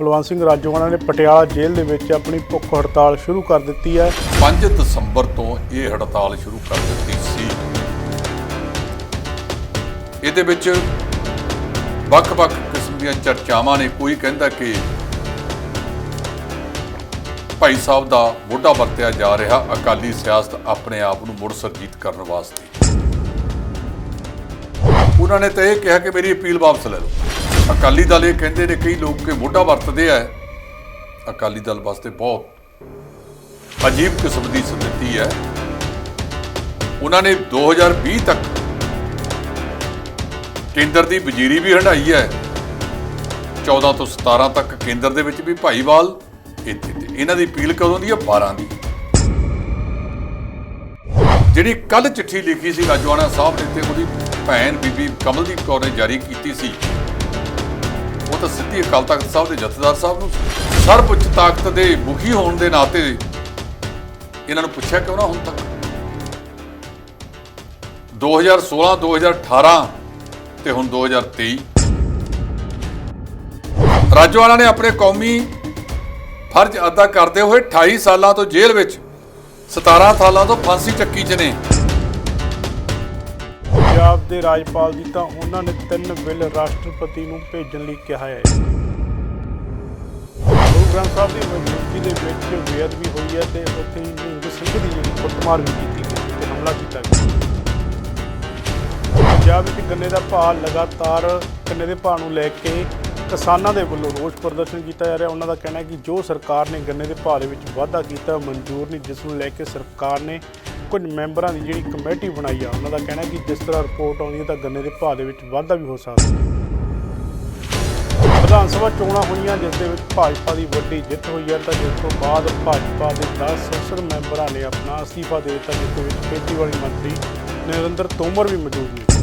ਬਲਵੰਤ ਸਿੰਘ ਰਾਜੋਆਣਾ ਨੇ ਪਟਿਆਲਾ ਜੇਲ੍ਹ ਦੇ ਵਿੱਚ ਆਪਣੀ ਭੁੱਖ ਹੜਤਾਲ ਸ਼ੁਰੂ ਕਰ ਦਿੱਤੀ ਹੈ। 5 ਦਸੰਬਰ ਤੋਂ ਇਹ ਹੜਤਾਲ ਸ਼ੁਰੂ ਕਰ ਦਿੱਤੀ ਸੀ। ਇਹਦੇ ਵਿੱਚ ਵੱਖ-ਵੱਖ ਕਿਸਮ ਦੀਆਂ ਚਰਚਾਵਾਂ ਨੇ। ਕੋਈ ਕਹਿੰਦਾ ਕਿ ਭਾਈ ਸਾਹਿਬ ਦਾ ਮੋਢਾ ਵਰਤਿਆ ਜਾ ਰਿਹਾ, ਅਕਾਲੀ ਸਿਆਸਤ ਆਪਣੇ ਆਪ ਨੂੰ ਮੁੜ ਸਰਜੀਤ ਕਰਨ ਵਾਸਤੇ। ਉਹਨਾਂ ਨੇ ਤਾਂ ਇਹ ਕਿਹਾ ਕਿ ਮੇਰੀ ਅਪੀਲ ਵਾਪਸ ਲੈ ਲਓ। ਅਕਾਲੀ ਦਲ ਇਹ ਕਹਿੰਦੇ ਨੇ ਕਈ ਲੋਕ ਕਿ ਮੋਢਾ ਵਰਤਦੇ ਆ। ਅਕਾਲੀ ਦਲ ਵਾਸਤੇ ਬਹੁਤ ਅਜੀਬ ਕਿਸਮ ਦੀ ਸਥਿਤੀ ਹੈ। ਉਹਨਾਂ ਨੇ 2020 ਤੱਕ ਕੇਂਦਰ ਦੀ ਵਜ਼ੀਰੀ ਵੀ ਹੰਢਾਈ ਹੈ। 14 ਤੋਂ 17 ਤੱਕ ਕੇਂਦਰ ਦੇ ਵਿੱਚ ਵੀ ਭਾਈਵਾਲ ਇੱਥੇ ਤੇ ਇਹਨਾਂ ਦੀ ਅਪੀਲ ਕਦੋਂ ਦੀ ਹੈ? 12 ਦੀ। ਜਿਹੜੀ ਕੱਲ ਚਿੱਠੀ ਲਿਖੀ ਸੀ ਰਾਜਵਾਨਾ ਸਾਹਿਬ ਨੇ ਤੇ ਉਹਦੀ ਭੈਣ ਬੀਬੀ ਕਮਲਦੀਪ ਕੌਰ ਨੇ ਜਾਰੀ ਕੀਤੀ ਸੀ। ਉਹ ਤਾਂ ਸਿੱਧੀ ਅਕਾਲ ਤਖਤ ਸਾਹਿਬ ਦੇ ਜਥੇਦਾਰ ਸਾਹਿਬ ਨੂੰ ਸਰਵਉੱਚ ਤਾਕਤ ਦੇ ਮੁਖੀ ਹੋਣ ਦੇ ਨਾਤੇ ਇਹਨਾਂ ਨੂੰ ਪੁੱਛਿਆ ਕਿਉਂ ਨਾ ਹੁਣ ਤੱਕ? 2016 2018 ਤੇ ਹੁਣ 2023 ਰਾਜਵਾਨਾ ਨੇ ਆਪਣੇ ਕੌਮੀ ਫਰਜ਼ ਅਦਾ ਕਰਦੇ ਹੋਏ 28 ਸਾਲਾਂ ਤੋਂ ਜੇਲ੍ਹ ਵਿੱਚ 17 ਸਾਲਾਂ ਤੋਂ ਫਾਂਸੀ ਚੱਕੀ 'ਚ ਨੇ। ਪੰਜਾਬ ਦੇ ਰਾਜਪਾਲ ਜੀ ਤਾਂ ਉਹਨਾਂ ਨੇ ਤਿੰਨ ਬਿੱਲ ਰਾਸ਼ਟਰਪਤੀ ਨੂੰ ਭੇਜਣ ਲਈ ਕਿਹਾ ਹੈ। ਗੁਰੂ ਗ੍ਰੰਥ ਸਾਹਿਬ ਦੀ ਮੌਜੂਦਗੀ ਦੇ ਵਿੱਚ ਬੇਅਦਬੀ ਹੋਈ ਹੈ ਤੇ ਉੱਥੇ ਹੀ ਨਿਹੰਗ ਸਿੰਘ ਦੀ ਜਿਹੜੀ ਕੁੱਟਮਾਰ ਵੀ ਕੀਤੀ ਗਈ ਤੇ ਹਮਲਾ ਕੀਤਾ ਗਿਆ। ਪੰਜਾਬ ਵਿੱਚ ਗੰਨੇ ਦਾ ਭਾਅ ਲਗਾਤਾਰ ਗੰਨੇ ਦੇ ਭਾਅ ਨੂੰ ਲੈ ਕੇ ਕਿਸਾਨਾਂ ਦੇ ਵੱਲੋਂ ਰੋਸ ਪ੍ਰਦਰਸ਼ਨ ਕੀਤਾ ਜਾ ਰਿਹਾ। ਉਹਨਾਂ ਦਾ ਕਹਿਣਾ ਹੈ ਕਿ ਜੋ ਸਰਕਾਰ ਨੇ ਗੰਨੇ ਦੇ ਭਾਅ ਦੇ ਵਿੱਚ ਵਾਧਾ ਕੀਤਾ ਮਨਜ਼ੂਰ ਨਹੀਂ। ਜਿਸ ਨੂੰ ਲੈ ਕੇ ਸਰਕਾਰ ਨੇ ਕੁਝ ਮੈਂਬਰਾਂ ਦੀ ਜਿਹੜੀ ਕਮੇਟੀ ਬਣਾਈ ਆ, ਉਹਨਾਂ ਦਾ ਕਹਿਣਾ ਹੈ ਕਿ ਜਿਸ ਤਰ੍ਹਾਂ ਰਿਪੋਰਟ ਆਉਂਦੀ ਹੈ ਤਾਂ ਗੰਨੇ ਦੇ ਭਾਅ ਦੇ ਵਿੱਚ ਵਾਧਾ ਵੀ ਹੋ ਸਕਦਾ ਵਿਧਾਨ ਸਭਾ ਚੋਣਾਂ ਹੋਈਆਂ, ਜਿਸ ਦੇ ਵਿੱਚ ਭਾਜਪਾ ਦੀ ਵੱਡੀ ਜਿੱਤ ਹੋਈ ਹੈ, ਤਾਂ ਜਿਸ ਤੋਂ ਬਾਅਦ ਭਾਜਪਾ ਦੇ 10 ਸੰਸਦ ਮੈਂਬਰਾਂ ਨੇ ਆਪਣਾ ਅਸਤੀਫਾ ਦੇ ਦਿੱਤਾ, ਜਿਸ ਦੇ ਵਿੱਚ ਖੇਤੀਬਾੜੀ ਮੰਤਰੀ ਨਰਿੰਦਰ ਤੋਮਰ ਵੀ ਮੌਜੂਦ ਨੇ।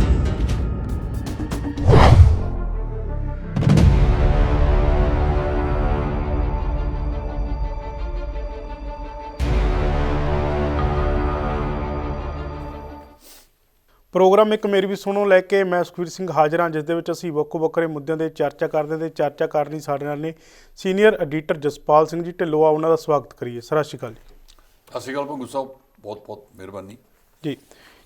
ਪ੍ਰੋਗਰਾਮ ਇੱਕ ਮੇਰੀ ਵੀ ਸੁਣੋ ਲੈ ਕੇ ਮੈਂ ਸੁਖਵੀਰ ਸਿੰਘ ਹਾਜ਼ਰ ਹਾਂ ਜਿਸ ਦੇ ਵਿੱਚ ਅਸੀਂ ਵੱਖੋ ਵੱਖਰੇ ਮੁੱਦਿਆਂ ਦੇ ਚਰਚਾ ਕਰਦੇ ਤੇ ਚਰਚਾ ਕਰਨ ਲਈ ਸਾਡੇ ਨਾਲ ਨੇ ਸੀਨੀਅਰ ਐਡੀਟਰ ਜਸਪਾਲ ਸਿੰਘ ਜੀ ਢਿੱਲੋਂ ਆ ਉਹਨਾਂ ਦਾ ਸਵਾਗਤ ਕਰੀਏ। ਸਤਿ ਸ਼੍ਰੀ ਅਕਾਲ ਜੀ। ਸਤਿ ਸ਼੍ਰੀ ਅਕਾਲ ਭੰਗੂ ਸਾਹਿਬ ਬਹੁਤ ਬਹੁਤ ਮਿਹਰਬਾਨੀ। ਜੀ।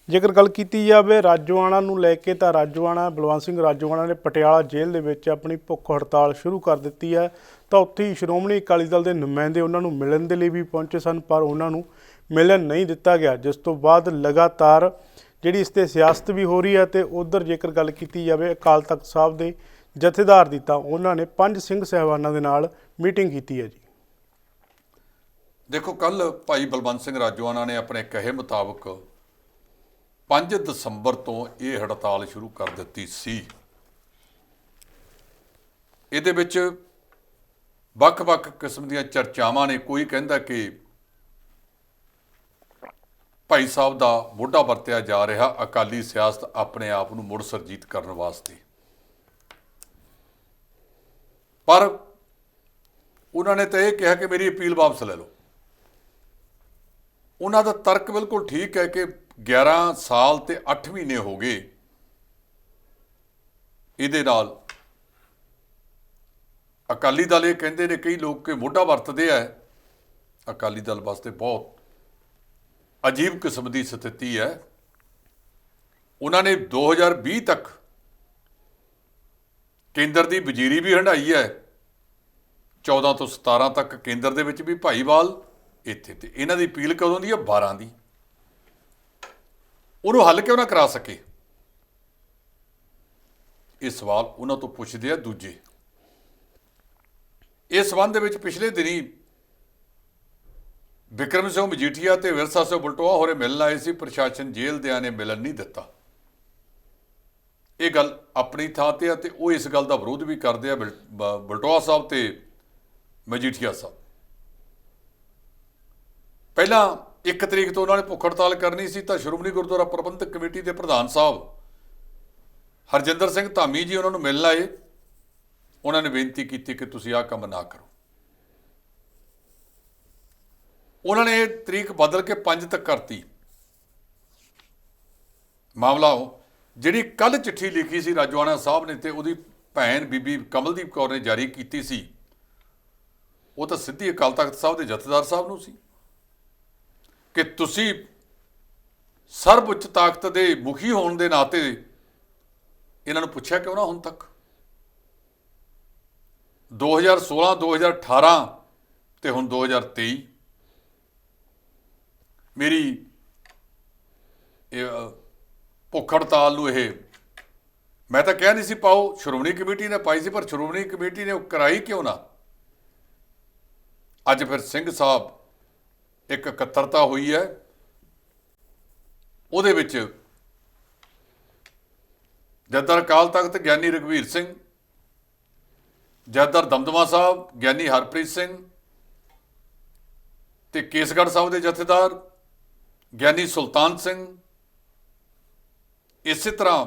ਜੇਕਰ ਗੱਲ ਕੀਤੀ ਜਾਵੇ ਰਾਜੋਆਣਾ ਨੂੰ ਲੈ ਕੇ ਤਾਂ ਰਾਜੋਆਣਾ ਬਲਵੰਤ ਸਿੰਘ ਰਾਜੋਆਣਾ ਨੇ ਪਟਿਆਲਾ ਜੇਲ੍ਹ ਦੇ ਵਿੱਚ ਆਪਣੀ ਭੁੱਖ ਹੜਤਾਲ ਸ਼ੁਰੂ ਕਰ ਦਿੱਤੀ ਹੈ। ਤਾਂ ਉੱਥੇ ਹੀ ਸ਼੍ਰੋਮਣੀ ਅਕਾਲੀ ਦਲ ਦੇ ਨੁਮਾਇੰਦੇ ਉਹਨਾਂ ਨੂੰ ਮਿਲਣ ਦੇ ਲਈ ਵੀ ਪਹੁੰਚੇ ਸਨ ਪਰ ਉਹਨਾਂ ਨੂੰ ਮਿਲਣ ਨਹੀਂ ਦਿੱਤਾ ਗਿਆ ਜਿਸ ਤੋਂ ਬਾਅਦ ਲਗਾਤਾਰ ਜਿਹੜੀ ਇਸ ਤੇ ਸਿਆਸਤ ਵੀ ਹੋ ਰਹੀ ਹੈ ਤੇ ਉਧਰ ਜੇਕਰ ਗੱਲ ਕੀਤੀ ਜਾਵੇ ਅਕਾਲ ਤਖਤ ਸਾਹਿਬ ਦੇ ਜਥੇਦਾਰ ਦੀ, ਤਾਂ ਉਹਨਾਂ ਨੇ ਪੰਜ ਸਿੰਘ ਸਹਿਬਾਨਾਂ ਦੇ ਨਾਲ ਮੀਟਿੰਗ ਕੀਤੀ ਹੈ ਜੀ। ਦੇਖੋ ਕੱਲ ਭਾਈ ਬਲਵੰਤ ਸਿੰਘ ਰਾਜੋਆਣਾ ਨੇ ਆਪਣੇ ਕਹੇ ਮੁਤਾਬਕ 5 ਦਸੰਬਰ ਤੋਂ ਇਹ ਹੜਤਾਲ ਸ਼ੁਰੂ ਕਰ ਦਿੱਤੀ ਸੀ। ਇਹਦੇ ਵਿੱਚ ਵੱਖ-ਵੱਖ ਕਿਸਮ ਦੀਆਂ ਚਰਚਾਵਾਂ ਨੇ। ਕੋਈ ਕਹਿੰਦਾ ਕਿ ਭਾਈ ਸਾਹਿਬ ਦਾ ਮੋਢਾ ਵਰਤਿਆ ਜਾ ਰਿਹਾ ਅਕਾਲੀ ਸਿਆਸਤ ਆਪਣੇ ਆਪ ਨੂੰ ਮੁੜ ਸਰਜੀਤ ਕਰਨ ਵਾਸਤੇ। ਪਰ ਉਹਨਾਂ ਨੇ ਤਾਂ ਇਹ ਕਿਹਾ ਕਿ ਮੇਰੀ ਅਪੀਲ ਵਾਪਸ ਲੈ ਲਓ। ਉਹਨਾਂ ਦਾ ਤਰਕ ਬਿਲਕੁਲ ਠੀਕ ਹੈ ਕਿ 11 ਸਾਲ ਤੇ 8 ਮਹੀਨੇ ਹੋ ਗਏ। ਇਹਦੇ ਨਾਲ ਅਕਾਲੀ ਦਲ ਇਹ ਕਹਿੰਦੇ ਨੇ ਕਈ ਲੋਕ ਕਿ ਮੋਢਾ ਵਰਤਦੇ ਆ। ਅਕਾਲੀ ਦਲ ਵਾਸਤੇ ਬਹੁਤ ਅਜੀਬ ਕਿਸਮ ਦੀ ਸਥਿਤੀ ਹੈ। ਉਹਨਾਂ ਨੇ 2020 ਤੱਕ ਕੇਂਦਰ ਦੀ ਵਜ਼ੀਰੀ ਵੀ ਹੰਢਾਈ ਹੈ। 14 ਤੋਂ 17 ਤੱਕ ਕੇਂਦਰ ਦੇ ਵਿੱਚ ਵੀ ਭਾਈਵਾਲ ਇੱਥੇ ਤੇ ਇਹਨਾਂ ਦੀ ਅਪੀਲ ਕਦੋਂ ਦੀ ਹੈ? 12 ਦੀ। ਉਹਨੂੰ ਹੱਲ ਕਿਉਂ ਨਾ ਕਰਾ ਸਕੇ? ਇਹ ਸਵਾਲ ਉਹਨਾਂ ਤੋਂ ਪੁੱਛਦੇ ਆ ਦੂਜੇ। ਇਸ ਸਬੰਧ ਦੇ ਵਿੱਚ ਪਿਛਲੇ ਦਿਨੀ ਵਿਕਰਮ ਸਿੰਘ ਮਜੀਠੀਆ ਤੇ ਵਿਰਸਾ ਸਿੰਘ ਬਲਟੋਆ ਹੋਰੇ ਮਿਲਣ ਆਏ ਸੀ, ਪ੍ਰਸ਼ਾਸਨ ਜੇਲ੍ਹ ਦਿਆਂ ਨੇ ਮਿਲਣ ਨਹੀਂ ਦਿੱਤਾ। ਇਹ ਗੱਲ ਆਪਣੀ ਥਾਂ ਤੇ ਆ ਤੇ ਉਹ ਇਸ ਗੱਲ ਦਾ ਵਿਰੋਧ ਵੀ ਕਰਦੇ ਆ ਬਲ- ਬ- ਬਲਟੋਆ ਸਾਹਿਬ ਤੇ ਮਜੀਠੀਆ ਸਾਹਿਬ। ਪਹਿਲਾਂ 1 ਤਰੀਕ ਤੋਂ ਉਹਨਾਂ ਨੇ ਭੁੱਖ ਹੜਤਾਲ ਕਰਨੀ ਸੀ ਤਾਂ ਸ਼੍ਰੋਮਣੀ ਗੁਰਦੁਆਰਾ ਪ੍ਰਬੰਧਕ ਕਮੇਟੀ ਦੇ ਪ੍ਰਧਾਨ ਸਾਹਿਬ ਹਰਜਿੰਦਰ ਸਿੰਘ ਧਾਮੀ ਜੀ ਉਹਨਾਂ ਨੂੰ ਮਿਲਣ ਆਏ। ਉਹਨਾਂ ਨੇ ਬੇਨਤੀ ਕੀਤੀ ਕਿ ਤੁਸੀਂ ਆਹ ਕੰਮ ਨਾ ਕਰੋ। ਉਹਨਾਂ ਨੇ ਇਹ ਤਰੀਕ ਬਦਲ ਕੇ 5 ਤੱਕ ਕਰਤੀ। ਮਾਮਲਾ ਉਹ, ਜਿਹੜੀ ਕੱਲ ਚਿੱਠੀ ਲਿਖੀ ਸੀ ਰਾਜਵਾਨਾ ਸਾਹਿਬ ਨੇ ਤੇ ਉਹਦੀ ਭੈਣ ਬੀਬੀ ਕਮਲਦੀਪ ਕੌਰ ਨੇ ਜਾਰੀ ਕੀਤੀ ਸੀ, ਉਹ ਤਾਂ ਸਿੱਧੀ ਅਕਾਲ ਤਖਤ ਸਾਹਿਬ ਦੇ ਜਥੇਦਾਰ ਸਾਹਿਬ ਨੂੰ ਸੀ। ਕਿ ਤੁਸੀਂ ਸਰਵਉੱਚ ਤਾਕਤ ਦੇ ਮੁਖੀ ਹੋਣ ਦੇ ਨਾਤੇ ਇਹਨਾਂ ਨੂੰ ਪੁੱਛਿਆ ਕਿਉਂ ਨਾ ਹੁਣ ਤੱਕ? 2016 2018 ਤੇ ਹੁਣ 2023 ਮੇਰੀ ਇਹ ਭੁੱਖ ਹੜਤਾਲ ਨੂੰ ਇਹ, ਮੈਂ ਤਾਂ ਕਹਿ ਨਹੀਂ ਸੀ ਪਾਓ, ਸ਼੍ਰੋਮਣੀ ਕਮੇਟੀ ਨੇ ਪਾਈ ਸੀ, ਪਰ ਸ਼੍ਰੋਮਣੀ ਕਮੇਟੀ ਨੇ ਉਹ ਕਰਾਈ ਕਿਉਂ ਨਾ? ਅੱਜ ਫਿਰ ਸਿੰਘ ਸਾਹਿਬ ਇੱਕ ਇਕੱਤਰਤਾ ਹੋਈ ਹੈ। ਉਹਦੇ ਵਿੱਚ ਜਦਰ ਅਕਾਲ ਤਖਤ ਗਿਆਨੀ ਰਘਵੀਰ ਸਿੰਘ, ਜਦਰ ਦਮਦਮਾ ਸਾਹਿਬ ਗਿਆਨੀ ਹਰਪ੍ਰੀਤ ਸਿੰਘ ਤੇ ਕੇਸਗੜ੍ਹ ਸਾਹਿਬ ਦੇ ਜਥੇਦਾਰ ਗਿਆਨੀ ਸੁਲਤਾਨ ਸਿੰਘ ਇਸੇ ਤਰ੍ਹਾਂ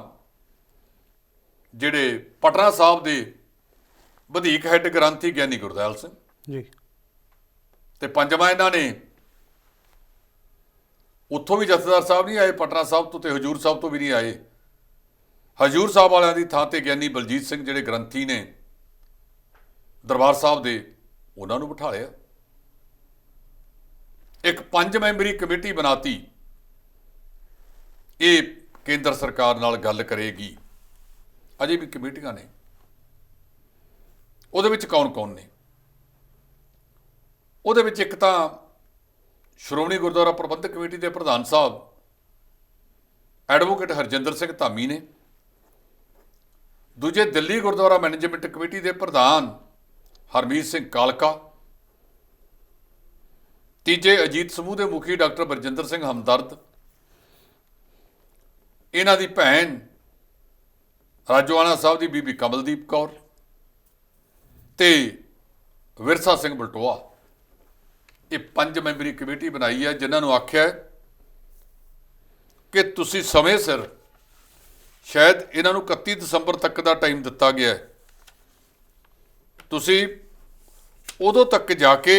ਜਿਹੜੇ ਪਟਨਾ ਸਾਹਿਬ ਦੇ ਵਧੀਕ ਹੈੱਡ ਗ੍ਰੰਥੀ ਗਿਆਨੀ ਗੁਰਦਿਆਲ ਸਿੰਘ। ਜੀ। ਤੇ ਪੰਜਵਾਂ ਇਹਨਾਂ ਨੇ ਉੱਥੋਂ ਵੀ ਜਥੇਦਾਰ ਸਾਹਿਬ ਨਹੀਂ ਆਏ ਪਟਨਾ ਸਾਹਿਬ ਤੋਂ ਤੇ ਹਜੂਰ ਸਾਹਿਬ ਤੋਂ ਵੀ ਨਹੀਂ ਆਏ। ਹਜੂਰ ਸਾਹਿਬ ਵਾਲਿਆਂ ਦੀ ਥਾਂ ਤੇ ਗਿਆਨੀ ਬਲਜੀਤ ਸਿੰਘ ਜਿਹੜੇ ਗ੍ਰੰਥੀ ਨੇ ਦਰਬਾਰ ਸਾਹਿਬ ਦੇ ਉਹਨਾਂ ਨੂੰ ਬਿਠਾ ਲਿਆ। ਇੱਕ ਪੰਜ ਮੈਂਬਰੀ ਕਮੇਟੀ ਬਣਾਤੀ। ਇਹ ਕੇਂਦਰ ਸਰਕਾਰ ਨਾਲ ਗੱਲ ਕਰੇਗੀ। ਅਜੇ ਵੀ ਕਮੇਟੀਆਂ ਨੇ। ਉਹਦੇ ਵਿੱਚ ਕੌਣ-ਕੌਣ ਨੇ? ਉਹਦੇ ਵਿੱਚ ਇੱਕ ਤਾਂ ਸ਼੍ਰੋਮਣੀ ਗੁਰਦੁਆਰਾ ਪ੍ਰਬੰਧਕ ਕਮੇਟੀ ਦੇ ਪ੍ਰਧਾਨ ਸਾਹਿਬ, ਐਡਵੋਕੇਟ ਹਰਜਿੰਦਰ ਸਿੰਘ ਧਾਮੀ ਨੇ। ਦੂਜੇ ਦਿੱਲੀ ਗੁਰਦੁਆਰਾ ਮੈਨੇਜਮੈਂਟ ਕਮੇਟੀ ਦੇ ਪ੍ਰਧਾਨ ਹਰਮੀਤ ਸਿੰਘ ਕਾਲਕਾ। ਤੀਜੇ ਅਜੀਤ ਸਮੂਹ ਦੇ ਮੁਖੀ ਡਾਕਟਰ ਬਰਜਿੰਦਰ ਸਿੰਘ ਹਮਦਰਦ, ਇਹਨਾਂ ਦੀ ਭੈਣ ਰਾਜੋਆਣਾ ਸਾਹਿਬ ਦੀ ਬੀਬੀ ਕਮਲਦੀਪ ਕੌਰ ਤੇ ਵਿਰਸਾ ਸਿੰਘ ਬਲਟੋਆ। ਇਹ ਪੰਜ ਮੈਂਬਰੀ ਕਮੇਟੀ ਬਣਾਈ ਹੈ, ਜਿਨ੍ਹਾਂ ਨੂੰ ਆਖਿਆ ਕਿ ਤੁਸੀਂ ਸਮੇਂ ਸਿਰ ਸ਼ਾਇਦ ਇਹਨਾਂ ਨੂੰ 31 ਦਸੰਬਰ ਤੱਕ ਦਾ ਟਾਈਮ ਦਿੱਤਾ ਗਿਆ ਹੈ। ਤੁਸੀਂ ਉਦੋਂ ਤੱਕ ਜਾ ਕੇ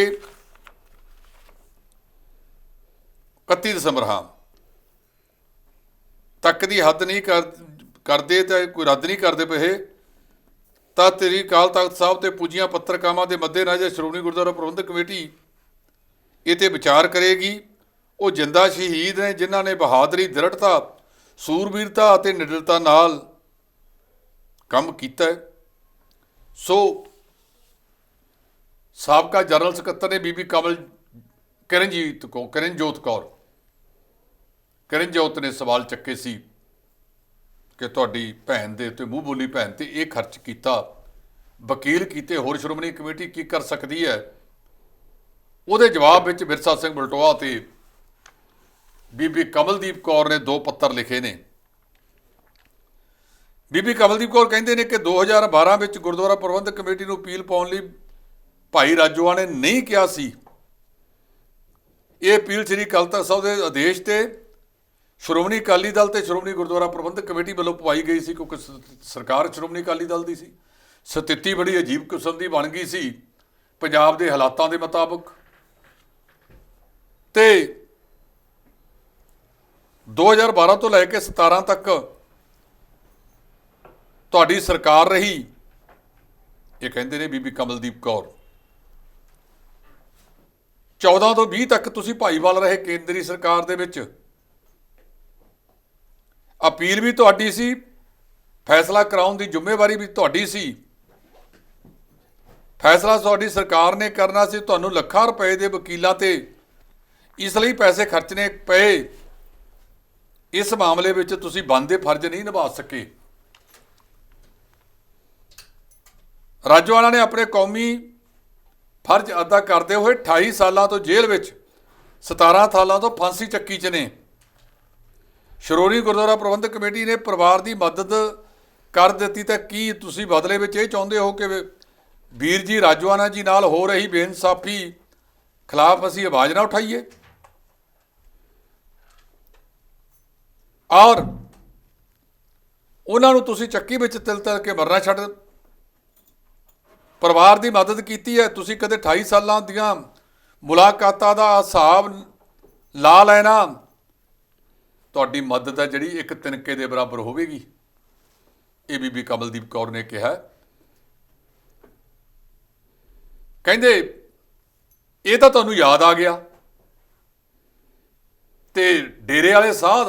31 ਦਸੰਬਰ, ਹਾਂ। ਤੱਕ ਦੀ ਹੱਦ ਨਹੀਂ ਕਰਦੇ ਤਾਂ ਕੋਈ ਰੱਦ ਨਹੀਂ ਕਰਦੇ ਪਏ ਤਾਂ ਤੇਰੀ ਕਾਲ ਤਖਤ ਸਾਹਿਬ ਤੇ ਪੂਜੀਆਂ ਪੱਤਰਕਾਵਾਂ ਦੇ ਮੱਦੇ ਨਜ਼ਰ ਸ਼੍ਰੋਮਣੀ ਗੁਰਦੁਆਰਾ ਪ੍ਰਬੰਧਕ ਕਮੇਟੀ ਇਹ ਤੇ ਵਿਚਾਰ ਕਰੇਗੀ, ਉਹ ਜਿੰਦਾ ਸ਼ਹੀਦ ਨੇ ਜਿਨ੍ਹਾਂ ਨੇ ਬਹਾਦਰੀ, ਦ੍ਰਿੜਤਾ, ਸੂਰਬੀਰਤਾ ਅਤੇ ਨਿਡਰਤਾ ਨਾਲ ਕੰਮ ਕੀਤਾ ਸੋ ਸਾਬਕਾ ਜਨਰਲ ਸਕੱਤਰ ਨੇ ਬੀਬੀ ਕਮਲ ਕਰਨਜੀਤ ਕੋ ਕਰਨਜੋਤ ਕੌਰ। ਕਰਨਜੋਤ ਨੇ ਸਵਾਲ ਚੱਕੇ ਸੀ ਕਿ ਤੁਹਾਡੀ ਭੈਣ ਦੇ ਉੱਤੇ ਮੂੰਹ ਬੋਲੀ ਭੈਣ ਤੇ ਇਹ ਖਰਚ ਕੀਤਾ। ਵਕੀਲ ਕੀਤੇ, ਹੋਰ ਸ਼੍ਰੋਮਣੀ ਕਮੇਟੀ ਕੀ ਕਰ ਸਕਦੀ ਹੈ? ਉਹਦੇ ਜਵਾਬ ਵਿੱਚ ਵਿਰਸਾ ਸਿੰਘ ਬਲਟੋਆ ਤੇ ਬੀਬੀ ਕਮਲਦੀਪ ਕੌਰ ਨੇ ਦੋ ਪੱਤਰ ਲਿਖੇ ਨੇ। ਬੀਬੀ ਕਮਲਦੀਪ ਕੌਰ ਕਹਿੰਦੇ ਨੇ ਕਿ 2012 ਵਿੱਚ ਗੁਰਦੁਆਰਾ ਪ੍ਰਬੰਧਕ ਕਮੇਟੀ ਨੂੰ ਅਪੀਲ ਪਾਉਣ ਲਈ ਭਾਈ ਰਾਜੋਆ ਨੇ ਨਹੀਂ ਕਿਹਾ ਸੀ। ਇਹ ਅਪੀਲ ਸ੍ਰੀ ਅਕਾਲ ਤਖਤ ਸਾਹਿਬ ਦੇ ਆਦੇਸ਼ ਤੇ, ਸ਼੍ਰੋਮਣੀ ਅਕਾਲੀ ਦਲ ਤੇ ਸ਼੍ਰੋਮਣੀ ਗੁਰਦੁਆਰਾ ਪ੍ਰਬੰਧਕ ਕਮੇਟੀ ਵੱਲੋਂ ਪਵਾਈ ਗਈ ਸੀ, ਕਿਉਂਕਿ ਸਰਕਾਰ ਸ਼੍ਰੋਮਣੀ ਅਕਾਲੀ ਦਲ ਦੀ ਸੀ। ਸਥਿਤੀ ਬੜੀ ਅਜੀਬ ਕਿਸਮ ਦੀ ਬਣ ਗਈ ਸੀ, ਪੰਜਾਬ ਦੇ ਹਾਲਾਤਾਂ ਦੇ ਮੁਤਾਬਕ। ਤੇ 2012 ਤੋਂ ਲੈ ਕੇ 17 ਤੱਕ ਤੁਹਾਡੀ ਸਰਕਾਰ ਰਹੀ, ਇਹ ਕਹਿੰਦੇ ਨੇ ਬੀਬੀ ਕਮਲਦੀਪ ਕੌਰ। 14 ਤੋਂ 20 ਤੱਕ ਤੁਸੀਂ ਭਾਈਵਾਲ ਰਹੇ ਕੇਂਦਰੀ ਸਰਕਾਰ ਦੇ ਵਿੱਚ। ਅਪੀਲ ਵੀ ਤੁਹਾਡੀ ਸੀ, ਫੈਸਲਾ ਕਰਾਉਣ ਦੀ ਜ਼ਿੰਮੇਵਾਰੀ ਵੀ ਤੁਹਾਡੀ ਸੀ। ਫੈਸਲਾ ਤੁਹਾਡੀ ਸਰਕਾਰ ਨੇ ਕਰਨਾ ਸੀ, ਤੁਹਾਨੂੰ ਲੱਖਾਂ ਰੁਪਏ ਦੇ ਵਕੀਲਾਂ ਤੇ। ਇਸ ਲਈ ਪੈਸੇ ਖਰਚਣੇ ਪਏ। ਇਸ ਮਾਮਲੇ ਵਿੱਚ ਤੁਸੀਂ ਬੰਦੇ ਫਰਜ਼ ਨਹੀਂ ਨਿਭਾ ਸਕੇ। ਰਾਜਵਾਲਾ ਨੇ ਆਪਣੇ ਕੌਮੀ ਫਰਜ਼ ਅਦਾ ਕਰਦੇ ਹੋਏ 28 ਸਾਲਾਂ ਤੋਂ ਜੇਲ੍ਹ ਵਿੱਚ 17 ਸਾਲਾਂ ਤੋਂ ਫਾਂਸੀ ਚੱਕੀ 'ਚ ਨੇ। ਸ਼੍ਰੋਮਣੀ ਗੁਰਦੁਆਰਾ ਪ੍ਰਬੰਧਕ ਕਮੇਟੀ ਨੇ ਪਰਿਵਾਰ ਦੀ ਮਦਦ ਕਰ ਦਿੱਤੀ ਤਾਂ ਕੀ ਤੁਸੀਂ ਬਦਲੇ ਵਿੱਚ ਇਹ ਚਾਹੁੰਦੇ ਹੋ ਕਿ ਵੀਰ ਜੀ ਰਾਜਵਾਨਾ ਜੀ ਨਾਲ ਹੋ ਰਹੀ ਬੇਇਨਸਾਫੀ ਖਿਲਾਫ ਅਸੀਂ ਆਵਾਜ਼ ਨਾ ਉਠਾਈਏ? ਔਰ ਉਹਨਾਂ ਨੂੰ ਤੁਸੀਂ ਚੱਕੀ ਵਿੱਚ ਤਿਲ ਤਿਲ ਕੇ ਮਰਨਾ ਛੱਡ ਪਰਿਵਾਰ ਦੀ ਮਦਦ ਕੀਤੀ ਹੈ। ਤੁਸੀਂ ਕਦੇ 28 ਸਾਲਾਂ ਦੀਆਂ ਮੁਲਾਕਾਤਾਂ ਦਾ ਹਿਸਾਬ ਲਾ ਲੈਣਾ। ਤੁਹਾਡੀ ਮਦਦ ਹੈ ਜਿਹੜੀ ਇੱਕ ਤਿਨਕੇ ਦੇ ਬਰਾਬਰ ਹੋਵੇਗੀ। ਇਹ ਬੀਬੀ ਕਮਲਦੀਪ ਕੌਰ ਨੇ ਕਿਹਾ। ਕਹਿੰਦੇ, ਇਹ ਤਾਂ ਤੁਹਾਨੂੰ ਯਾਦ ਆ ਗਿਆ। ਤੇ ਡੇਰੇ ਵਾਲੇ ਸਾਧ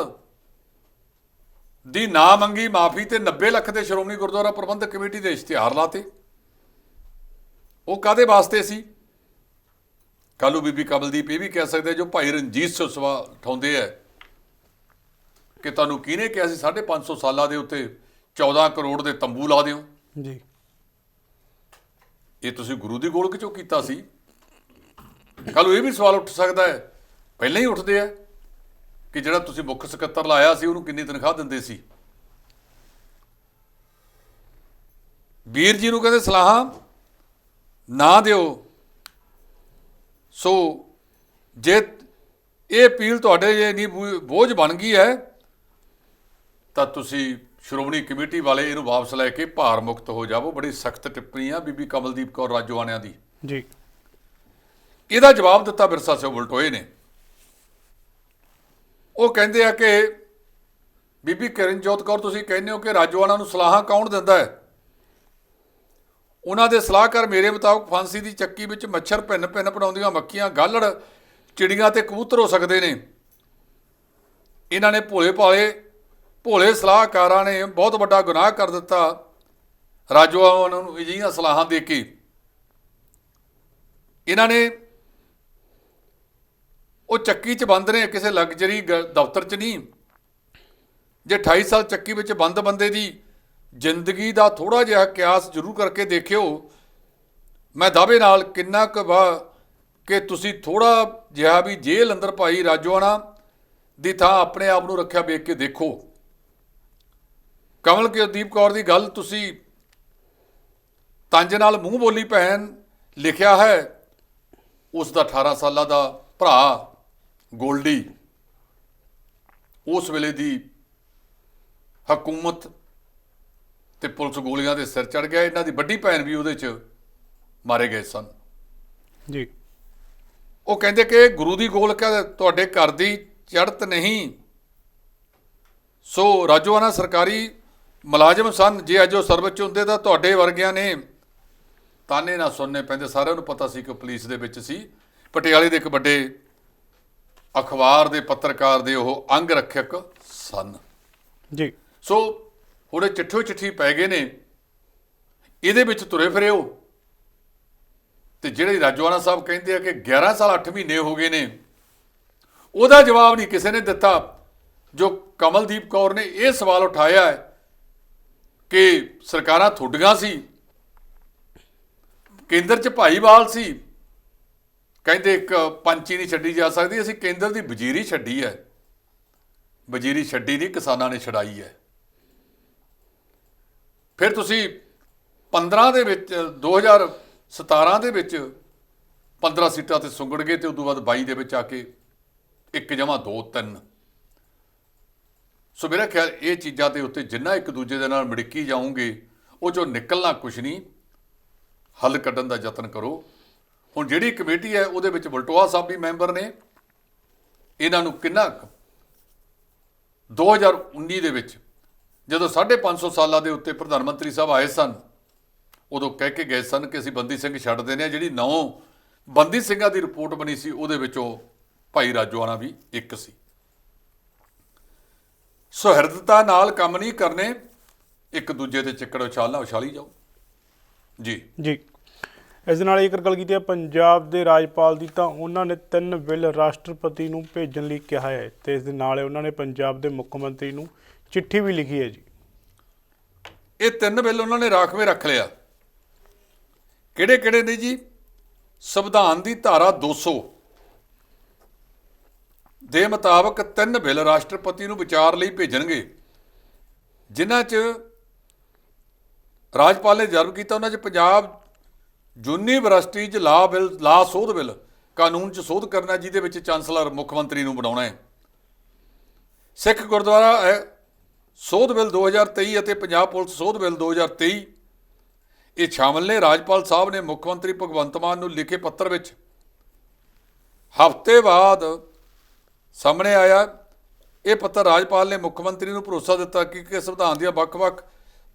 ਦੀ ਨਾ ਮੰਗੀ ਮਾਫੀ ਤੇ 90 ਲੱਖ ਦੇ ਸ਼੍ਰੋਮਣੀ ਗੁਰਦੁਆਰਾ ਪ੍ਰਬੰਧਕ ਕਮੇਟੀ ਦੇ ਇਸ਼ਤਿਹਾਰ ਲਾਤੇ। ਉਹ ਕਾਦੇ ਵਾਸਤੇ ਸੀ? ਕਾਲੂ ਬੀਬੀ ਕਮਲਦੀਪ ਇਹ ਵੀ ਕਹਿ ਸਕਦੇ ਜੋ ਭਾਈ ਰਣਜੀਤ ਸਿੰਘ ਸਵਾਲ ਉਠਾਉਂਦੇ ਆ ਕਿ ਤੁਹਾਨੂੰ ਕਿਹਨੇ ਕਿਹਾ ਸੀ 550 ਸਾਲਾਂ ਦੇ ਉੱਤੇ 14 ਕਰੋੜ ਦੇ ਤੰਬੂ ਲਾ ਦਿਓ? ਜੀ। ਇਹ ਤੁਸੀਂ ਗੁਰੂ ਦੀ ਗੋਲਕ ਚੋਂ ਕੀਤਾ ਸੀ। ਕੱਲ ਇਹ ਵੀ ਸਵਾਲ ਉੱਠ ਸਕਦਾ ਹੈ। ਪਹਿਲਾਂ ਹੀ ਉੱਠਦੇ ਆ ਕਿ ਜਿਹੜਾ ਤੁਸੀਂ ਮੁੱਖ ਸਕੱਤਰ ਲਾਇਆ ਸੀ ਉਹਨੂੰ ਕਿੰਨੀ ਤਨਖਾਹ ਦਿੰਦੇ ਸੀ? ਵੀਰ ਜੀ ਨੂੰ ਕਹਿੰਦੇ ਸਲਾਹਾਂ ਨਾ ਦਿਓ। ਸੋ ਜੇ ਇਹ ਅਪੀਲ ਤੁਹਾਡੇ ਜੇ ਨਹੀਂ ਬੋਝ ਬਣ ਗਈ ਹੈ ਤਾਂ ਤੁਸੀਂ ਸ਼੍ਰੋਮਣੀ ਕਮੇਟੀ ਵਾਲੇ ਇਹਨੂੰ ਵਾਪਸ ਲੈ ਕੇ ਭਾਰ ਮੁਕਤ ਹੋ ਜਾਵੋ। ਬੜੀ ਸਖਤ ਟਿੱਪਣੀ ਆ ਬੀਬੀ ਕਮਲਦੀਪ ਕੌਰ ਰਾਜੋਆਣਿਆਂ ਦੀ। ਜੀ। ਇਹਦਾ ਜਵਾਬ ਦਿੱਤਾ ਬਿਰਸਾ ਸਿੰਘ ਬਲਟੋਏ ਨੇ। ਉਹ ਕਹਿੰਦੇ ਆ ਕਿ ਬੀਬੀ ਕਿਰਨਜੋਤ ਕੌਰ ਤੁਸੀਂ ਕਹਿੰਦੇ ਹੋ ਕਿ ਰਾਜੋਆਣਾ ਨੂੰ ਸਲਾਹਾਂ ਕੌਣ ਦਿੰਦਾ ਹੈ? ਉਹਨਾਂ ਦੇ ਸਲਾਹਕਾਰ ਮੇਰੇ ਮੁਤਾਬਕ ਫਾਂਸੀ ਦੀ ਚੱਕੀ ਵਿੱਚ ਮੱਛਰ ਭਿੰਨ ਭਿੰਨ ਬਣਾਉਂਦੀਆਂ ਮੱਖੀਆਂ, ਗਾਲੜ, ਚਿੜੀਆਂ ਤੇ ਕਬੂਤਰ ਹੋ ਸਕਦੇ ਨੇ। ਇਹਨਾਂ ਨੇ ਭੋਲੇ ਭਾਲੇ, ਭੋਲੇ ਸਲਾਹਕਾਰਾਂ ਨੇ ਬਹੁਤ ਵੱਡਾ ਗੁਨਾਹ ਕਰ ਦਿੱਤਾ। ਰਾਜੋਆਣਾ ਨੂੰ ਅਜਿਹੀਆਂ ਸਲਾਹਾਂ ਦੇ ਕੇ ਇਹਨਾਂ ਨੇ ਉਹ ਚੱਕੀ 'ਚ ਬੰਦ ਨੇ, ਕਿਸੇ ਲਗਜ਼ਰੀ ਦਫ਼ਤਰ 'ਚ ਨਹੀਂ। ਜੇ 28 ਸਾਲ ਚੱਕੀ ਵਿੱਚ ਬੰਦ ਬੰਦੇ ਦੀ ਜ਼ਿੰਦਗੀ ਦਾ ਥੋੜਾ ਜਿਹਾ ਕਿਆਸ ਜ਼ਰੂਰ ਕਰਕੇ ਦੇਖਿਓ। ਮੈਂ ਦਾਅਵੇ ਨਾਲ ਕਿੰਨਾ ਕੁ ਵਾ ਕਿ ਤੁਸੀਂ ਥੋੜਾ ਜਿਹਾ ਵੀ ਜੇਲ੍ਹ ਅੰਦਰ ਭਾਈ ਰਾਜੋਆਣਾ ਦੀ ਥਾਂ ਆਪਣੇ ਆਪ ਨੂੰ ਰੱਖਿਆ ਵੇਖ ਕੇ ਦੇਖੋ। ਕਮਲ ਕੁਲਦੀਪ ਕੌਰ ਦੀ ਗੱਲ ਤੁਸੀਂ ਤੰਜ ਨਾਲ ਮੂੰਹ ਬੋਲੀ ਭੈਣ ਲਿਖਿਆ ਹੈ, ਉਸ ਦਾ 18 ਸਾਲਾਂ ਦਾ ਭਰਾ ਗੋਲਡੀ। ਉਸ ਵੇਲੇ ਦੀ ਹਕੂਮਤ ਤੇ ਪੁਲਿਸ ਗੋਲੀਆਂ ਦੇ ਸਿਰ ਚੜ ਗਿਆ ਇਹਨਾਂ ਦੀ ਵੱਡੀ ਭੈਣ ਵੀ ਉਹਦੇ 'ਚ ਮਾਰੇ ਗਏ ਸਨ। ਜੀ। ਉਹ ਕਹਿੰਦੇ ਕਿ ਗੁਰੂ ਦੀ ਗੋਲਕ ਹੈ, ਤੁਹਾਡੇ ਘਰ ਦੀ ਚੜਤ ਨਹੀਂ। ਸੋ ਰਾਜੋਆਣਾ ਸਰਕਾਰੀ ਮੁਲਾਜ਼ਮ ਸਨ ਜੇ ਅੱਜ ਉਹ ਸਰਵਿਸ 'ਚ ਹੁੰਦੇ ਤਾਂ ਤੁਹਾਡੇ ਵਰਗਿਆਂ ਨੇ ਤਾਨੇ ਨਾ ਸੁਣਨੇ ਪੈਂਦੇ। ਸਾਰਿਆਂ ਨੂੰ ਪਤਾ ਸੀ ਕਿ ਪੁਲਿਸ ਦੇ ਵਿੱਚ ਸੀ। ਪਟਿਆਲੇ ਦੇ ਇੱਕ ਵੱਡੇ ਅਖਬਾਰ ਦੇ ਪੱਤਰਕਾਰ ਦੇ ਉਹ ਅੰਗ ਰੱਖਿਅਕ ਸਨ। ਜੀ। ਸੋ ਹੁਣ ਇਹ ਚਿੱਠੋ ਚਿੱਠੀ ਪੈ ਗਏ ਨੇ। ਇਹਦੇ ਵਿੱਚ ਤੁਰੇ ਫਿਰਿਓ। ਤੇ ਜਿਹੜੇ ਰਾਜਵਾਨਾ ਸਾਹਿਬ ਕਹਿੰਦੇ ਆ ਕਿ 11 ਸਾਲ 8 ਮਹੀਨੇ ਹੋ ਗਏ ਨੇ, ਉਹਦਾ ਜਵਾਬ ਨਹੀਂ ਕਿਸੇ ਨੇ ਦਿੱਤਾ। ਜੋ ਕਮਲਦੀਪ ਕੌਰ ਨੇ ਇਹ ਸਵਾਲ ਉਠਾਇਆ ਹੈ ਕਿ ਸਰਕਾਰਾਂ ਥੋਡੀਆਂ ਸੀ, ਕੇਂਦਰ 'ਚ ਭਾਈਵਾਲ ਸੀ, ਕਹਿੰਦੇ ਇੱਕ ਪੰਚੀ ਨਹੀਂ ਛੱਡੀ ਜਾ ਸਕਦੀ, ਅਸੀਂ ਕੇਂਦਰ ਦੀ ਵਜ਼ੀਰੀ ਛੱਡੀ ਹੈ। ਵਜ਼ੀਰੀ ਛੱਡੀ ਨਹੀਂ, ਕਿਸਾਨਾਂ ਨੇ ਛਡਾਈ ਹੈ। ਫਿਰ ਤੁਸੀਂ 15 ਦੇ ਵਿੱਚ 2017 ਦੇ ਵਿੱਚ 15 ਸੀਟਾਂ ਤੇ ਸੁੰਗੜ ਗਏ ਤੇ ਉਸ ਤੋਂ ਬਾਅਦ 22 ਦੇ ਵਿੱਚ ਆ ਕੇ ਇੱਕ ਜਮਾ ਦੋ ਤਿੰਨ। ਸੋ ਮੇਰਾ ਖਿਆਲ ਇਹ ਚੀਜ਼ਾਂ ਦੇ ਉੱਤੇ ਜਿੰਨਾ ਇੱਕ ਦੂਜੇ ਦੇ ਨਾਲ ਮੜਕੀ ਜਾਓਗੇ, ਉਹ ਚੋਂ ਨਿਕਲਣਾ ਕੁਛ ਨਹੀਂ। ਹੱਲ ਕੱਢਣ ਦਾ ਯਤਨ ਕਰੋ। ਹੁਣ ਜਿਹੜੀ ਕਮੇਟੀ ਹੈ, ਉਹਦੇ ਵਿੱਚ ਬਲਟੋਆ ਸਾਹਿਬ ਵੀ ਮੈਂਬਰ ਨੇ। ਇਹਨਾਂ ਨੂੰ ਕਿੰਨਾ ਕੁ? 2019 ਦੇ ਵਿੱਚ ਜਦੋਂ 550 ਸਾਲਾਂ ਦੇ ਉੱਤੇ ਪ੍ਰਧਾਨ ਮੰਤਰੀ ਸਾਹਿਬ ਆਏ ਸਨ, ਉਦੋਂ ਕਹਿ ਕੇ ਗਏ ਸਨ ਕਿ ਅਸੀਂ ਬੰਦੀ ਸਿੰਘ ਛੱਡ ਦੇਣੇ ਆ। ਜਿਹੜੀ ਨੌ ਬੰਦੀ ਸਿੰਘਾਂ ਦੀ ਰਿਪੋਰਟ ਬਣੀ ਸੀ, ਉਹਦੇ ਵਿੱਚੋਂ ਭਾਈ ਰਾਜੋਆਣਾ ਵੀ ਇੱਕ ਸੀ। ਸੁਹਿਰਦਤਾ ਨਾਲ ਕੰਮ ਨਹੀਂ ਕਰਨੇ, ਇੱਕ ਦੂਜੇ ਦੇ ਚਿੱਕੜ ਉਛਾਲਣਾ ਉਛਾਲੀ ਜਾਓ। ਜੀ। ਜੀ। ਇਸ ਦੇ ਨਾਲ ਜੇਕਰ ਗੱਲ ਕੀਤੀ ਹੈ ਪੰਜਾਬ ਦੇ ਰਾਜਪਾਲ ਦੀ, ਤਾਂ ਉਹਨਾਂ ਨੇ ਤਿੰਨ ਬਿੱਲ ਰਾਸ਼ਟਰਪਤੀ ਨੂੰ ਭੇਜਣ ਲਈ ਕਿਹਾ ਹੈ ਤੇ ਇਸ ਦੇ ਨਾਲ ਉਹਨਾਂ ਨੇ ਪੰਜਾਬ ਦੇ ਮੁੱਖ ਮੰਤਰੀ ਨੂੰ ਚਿੱਠੀ ਵੀ ਲਿਖੀ ਹੈ ਜੀ। ਇਹ ਤਿੰਨ ਬਿੱਲ ਉਹਨਾਂ ਨੇ ਰਾਖਵੇਂ ਰੱਖ ਲਿਆ। ਕਿਹੜੇ ਕਿਹੜੇ ਨੇ ਜੀ? ਸੰਵਿਧਾਨ ਦੀ ਧਾਰਾ 200 ਦੇ ਮੁਤਾਬਕ ਤਿੰਨ ਬਿੱਲ ਰਾਸ਼ਟਰਪਤੀ ਨੂੰ ਵਿਚਾਰ ਲਈ ਭੇਜਣਗੇ। ਜਿਨ੍ਹਾਂ 'ਚ ਰਾਜਪਾਲ ਨੇ ਜਰਬ ਕੀਤਾ, ਉਹਨਾਂ 'ਚ ਪੰਜਾਬ ਯੂਨੀਵਰਸਿਟੀ 'ਚ ਲਾ ਬਿੱਲ, ਲਾ ਸੋਧ ਬਿੱਲ, ਕਾਨੂੰਨ 'ਚ ਸੋਧ ਕਰਨਾ, ਜਿਹਦੇ ਵਿੱਚ ਚਾਂਸਲਰ ਮੁੱਖ ਮੰਤਰੀ ਨੂੰ ਬਣਾਉਣਾ ਹੈ। ਸਿੱਖ ਗੁਰਦੁਆਰਾ ਸੋਧ ਬਿੱਲ 2023 ਅਤੇ ਪੰਜਾਬ ਪੁਲਿਸ ਸੋਧ ਬਿੱਲ 2023 ਇਹ ਸ਼ਾਮਲ ਨੇ। ਰਾਜਪਾਲ ਸਾਹਿਬ ਨੇ ਮੁੱਖ ਮੰਤਰੀ ਭਗਵੰਤ ਮਾਨ ਨੂੰ ਲਿਖੇ ਪੱਤਰ ਵਿੱਚ ਹਫ਼ਤੇ ਬਾਅਦ ਸਾਹਮਣੇ ਆਇਆ। ਇਹ ਪੱਤਰ ਰਾਜਪਾਲ ਨੇ ਮੁੱਖ ਮੰਤਰੀ ਨੂੰ ਭਰੋਸਾ ਦਿੱਤਾ ਕਿ ਕਿ ਸੰਵਿਧਾਨ ਦੀਆਂ ਵੱਖ-ਵੱਖ